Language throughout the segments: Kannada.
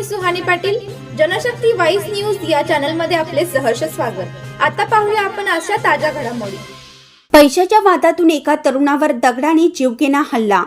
मी सुहानी पाटील जनशक्ती वाईस न्यूज या चॅनलमध्ये आपले सहर्ष स्वागत. आता पाहूया आपण अशा ताज्या घडामोडी. पैशाच्या वादातून एका तरुणावर दगडाने जीवघेणा हल्ला.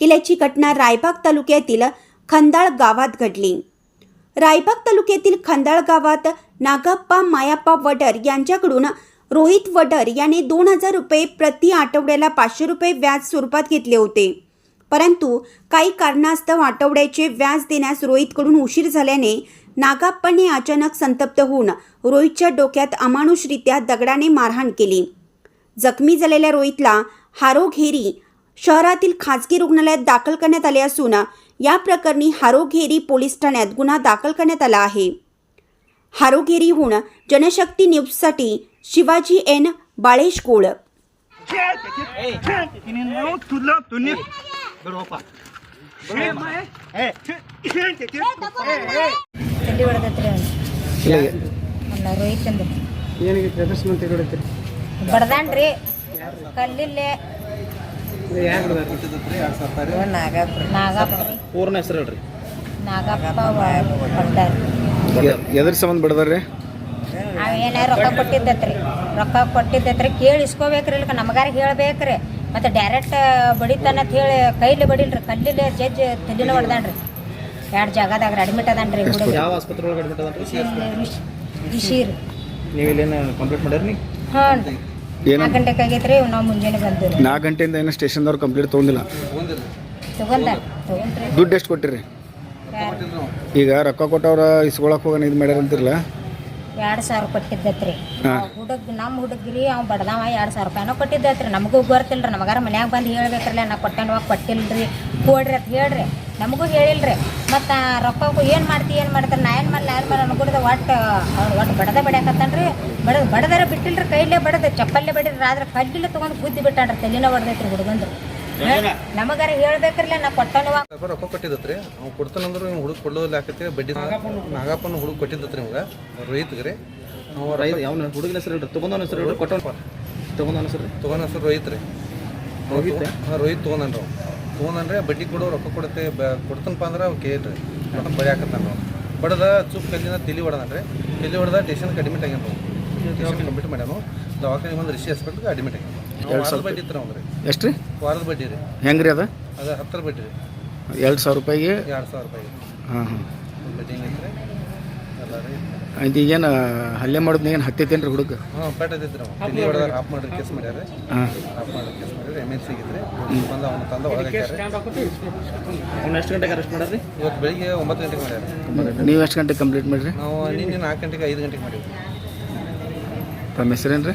केल्याची घटना रायबाग तालुक्यातील खंदाळ गावात घडली. रायबाग तालुक्यातील खंदाळ गावात नागाप्पा मायाप्पा वडर यांच्याकडून रोहित वडर याने दोन हजार रुपये प्रति आठवड्याला पाचशे रुपये व्याज स्वरूपात घेतले होते. परंतु काही कारणास्तव आठवड्याचे व्याज देण्यास रोहितकडून उशीर झाल्याने नागाप्पाने अचानक संतप्त होऊन रोहितच्या डोक्यात अमानुषरित्या दगडाने मारहाण केली. जखमी झालेल्या रोहितला हारोघेरी शहरातील खाजगी रुग्णालयात दाखल करण्यात आले असून या प्रकरणी हारोघेरी पोलीस ठाण्यात गुन्हा दाखल करण्यात आला आहे. हारोघेरीहून जनशक्ती न्यूजसाठी शिवाजी एन. बाळेशकोळ. ಹೊಡೆದತ್ರಿ ರೋಹಿತ್ ಅಂದ ಏನಿಗೆ ಪ್ರದರ್ಶನ ಬಡ್ದಾನ್ರಿ ಕಲ್ಲಿಲ್ಲೇ. ಪೂರ್ಣ ಹೆಸರು ಹೇಳ್ರಿ. ನಾಗಪ್ಪ ಬಡ್ದಾರ. ಎದ್ರ ಸಂಬಂಧ ಬಿಡದಾರ್ರಿ? ರೊಕ್ಕ ಕೊಟ್ಟಿದ್ದತ್ರಿ. ರೊಕ್ಕ ಕೊಟ್ಟಿದ್ದತ್ರಿ. ಕೇಳಿ ಇಸ್ಕೋಬೇಕ್ರಿ ಇಲ್ಕ. ನಮಗಾರ ಹೇಳ್ಬೇಕ್ರಿ. ಮತ್ತೆ ಡೈರೆಕ್ಟ್ ಬಡಿತಾನ ಅಂತ ಹೇಳಿ ಕೈಲಿ ಬಡಿಲ್ರಿ ಕಲ್ಲಿಲೆ ಜಜ್ ತಲೆನ ಹೊಡ್ದಾನ್ರಿ. ಎರಡು ಜಾಗದಾಗ ಅಡ್ಮಿಟ್ ಅದಾನ್ರಿ ಯಾವ ಆಸ್ಪತ್ರೆ ಒಳಗೆ ಅಡ್ಮಿಟ್ ಅದನ್ರಿ? ರಿಶೀರ್ ನೀವು ಇಲ್ಲೇನು ಕಂಪ್ಲೀಟ್ ಮಾಡ್ಯಾರ ಏನು ನಾಲ್ಕು ಗಂಟೆಗೆ ಆಗೈತ್ರಿ ನಾವು ಮುಂಜಾನೆ ಬಂದಿರಿ ನಾಲ್ಕು ಗಂಟೆಯಿಂದ ಏನು ಸ್ಟೇಷನ್ದವ್ರು ಕಂಪ್ಲೀಟ್ ತೊಗೊಂಡಿಲ್ಲ. ತಗೊಂಡ್ರಿ. ದುಡ್ಡು ಎಷ್ಟು ಕೊಟ್ಟಿರಿ? ಈಗ ರೊಕ್ಕ ಕೊಟ್ಟವ್ರ ಇಸ್ಕೊಳಕ್ ಹೋಗೋಣ ಇದು ಮಾಡ್ಯಾರ ಅಂತಿರಲ್ಲ ಎರಡು ಸಾವಿರ ಕೊಟ್ಟಿದ್ದತ್ರಿ. ರೀ ಹುಡುಗ ನಮ್ಮ ಹುಡುಗ್ರಿ ಅವ್ನು ಬಡದಾವ ಎರಡು ಸಾವಿರ ರೂಪಾಯಿನೋ ಕೊಟ್ಟಿದ್ದತ್ರಿ. ನಮಗೂ ಗೊತ್ತಿಲ್ರಿ ನಮಗಾರ ಮನ್ಯಾಗ ಬಂದು ಹೇಳ್ಬೇಕ್ರಲ್ಲ ನಾ ಕೊಟ್ಟೇನವ ಕೊಟ್ಟಿಲ್ರಿ. ಕೊಡ್ರಿ ಅಂತ ಹೇಳ್ರಿ. ನಮಗೂ ಹೇಳಿಲ್ರಿ. ಮತ್ತು ರೊಕ್ಕಕ್ಕೂ ಏನು ಮಾಡ್ತಿ ಏನು ಮಾಡ್ತಾರೆ ನಾ ಏನು ಮಾಡಲ್ಲ ಏನು ಮಾಡಲ್ಲ ಅನ್ಕೊಡ್ದ ಒಟ್ಟು ಅವ್ರು ಒಟ್ಟು ಬಡದ ಬಡ್ಯಾಕತ್ತಾನ್ರಿ. ಬಡದ ಬಡದಾರ ಬಿಟ್ಟಿಲ್ರಿ ಕೈಲೇ ಬಡದ ಚಪ್ಪಲ್ಲೇ ಬಡಿದ್ರಿ ಆದ್ರೆ ಕಲ್ಲಿಲ್ಲ ತೊಗೊಂಡು ಬುದ್ಧಿ ಬಿಟ್ಟಾನ್ರಿ ತಲೆನ ಹೊಡೆದೈತ್ರಿ ಹುಡುಗಂದು ನಮಗಾರ ಹೇಳ್ಬೇಕ್ರಲ್ಲ ನಾ ಕೊಟ್ಟನವ ಸ್ವಲ್ಪ ರೊಕ್ಕ ಕೊಟ್ಟಿದ್ದತ್ರಿ. ಅವ್ನು ಕೊಡ್ತಾನಂದ್ರೆ ಇವ್ನು ಹುಡುಗ ಕೊಡೋದಿಲ್ಲ ಬಡ್ಡಿ ನಾಗಪ್ಪನ ಹುಡುಗ ಕೊಟ್ಟಿದ್ದತ್ರಿ ನಿಮ್ಗೆ ರೋಹಿತ್ಗೆ ರೀ. ನಾವು ರೈತ ಯಾವ ಹುಡುಗನ ಹೆಸರು ಇಡ್ರಿ ತೊಗೊಂಡವನ ಹೆಸರು ಹೇಳ್ರಿ. ಕೊಟ್ಟವನ ತೊಗೊಂಡವನ ಹೆಸರು ತೊಗೊಂಡ ಹೆಸರು ರೋಹಿತ್ ರೀ. ರೋಹಿತ್? ಹಾಂ ರೋಹಿತ್ ತೊಗೊಂಡನ್ರಿ ಅವ್ನು. ತೊಗೊಂಡನ್ರಿ ಬಡ್ಡಿ ಕೊಡೋ ರೊಕ್ಕ ಕೊಡತ್ತೆ. ಬ ಕೊಡ್ತಾನಪ್ಪ ಅಂದ್ರೆ ಅವ್ ಕೇಳ್ರಿ. ಬಡಿ ಹಾಕತ್ತಾನ ಅವ್ನು. ಬಡದ ಚುಪ್ ಕಲ್ಲಿನ ತಿಲಿ ಹೊಡೆದನ್ರಿ. ತಿಲಿ ಹೊಡೆದ ಟೇಷನ್ಗೆ ಅಡ್ಮಿಟ್ ಆಗ್ಯಾನ ಟೇಷನ್ ಕಂಪ್ಲೀಟ್ ಮಾಡ್ಯಾನು ದವಾಖಾನೆ ಬಂದು ರಿಷಿ ಹಾಸ್ಪಿಟ್ಲ್ಗೆ ಅಡ್ಮಿಟ್ ಆಗ್ಯಾನ ಎರಡ್ ವಾರದ ಸಾವಿರ ಬಡ್ಡಿ ಇತ್ತು ರೀ ಎಷ್ಟು ರೀ ವಾರದ ಬಡ್ಡಿ ರೀ. ಹೆಂಗೆ ರೀ ಅದು? ಅದು ಹತ್ತರ ಬಡ್ಡಿ ರೀ. ಎರಡು ಸಾವಿರ ರೂಪಾಯಿಗೆ? ಎರಡು ಸಾವಿರ ರೂಪಾಯಿ. ಹಾಂ ಹಾಂ. ಬಡ್ಡಿ ಐತ್ರಿ? ಎಲ್ಲ ರೀ. ಇದು ಈಗೇನು ಹಲ್ಲೆ ಮಾಡೋದು ಏನು ಹತ್ತೈತೇನು ರೀ ಹುಡುಗ? ಹಾಂ ಪೇಟ್ ನಾವು. ಇಲ್ಲಿ ಹೊಡೆದಾಗ ಆಫ್ ಮಾಡ್ರಿ ಕೇಸ್ ಮಾಡ್ಯಾರ ಹಾಂ. ಆಫ್ ಮಾಡಿರಿ ಕೇಸ್ ಮಾಡಿದ್ರೆ ಎಂ ಎಲ್ ಸಿಗಿದ್ರೆ ಬಂದು ಅವ್ನು ತಂದ ಒಳಗೆ ಅವ್ನು ಎಷ್ಟು ಗಂಟೆಗೆ ಅರೆಸ್ಟ್ ಮಾಡ್ರಿ ಇವತ್ತು ಬೆಳಿಗ್ಗೆ ಒಂಬತ್ತು ಗಂಟೆಗೆ ಮಾಡ್ಯಾರ ನೀವು ಎಷ್ಟು ಗಂಟೆಗೆ ಕಂಪ್ಲೀಟ್ ಮಾಡಿರಿ ನಾವು ನಿನ್ನೆ ನಾಲ್ಕು ಗಂಟೆಗೆ ಐದು ಗಂಟೆಗೆ ಮಾಡೀವಿ ತಮ್ಮ ಹೆಸರೇನು ರೀ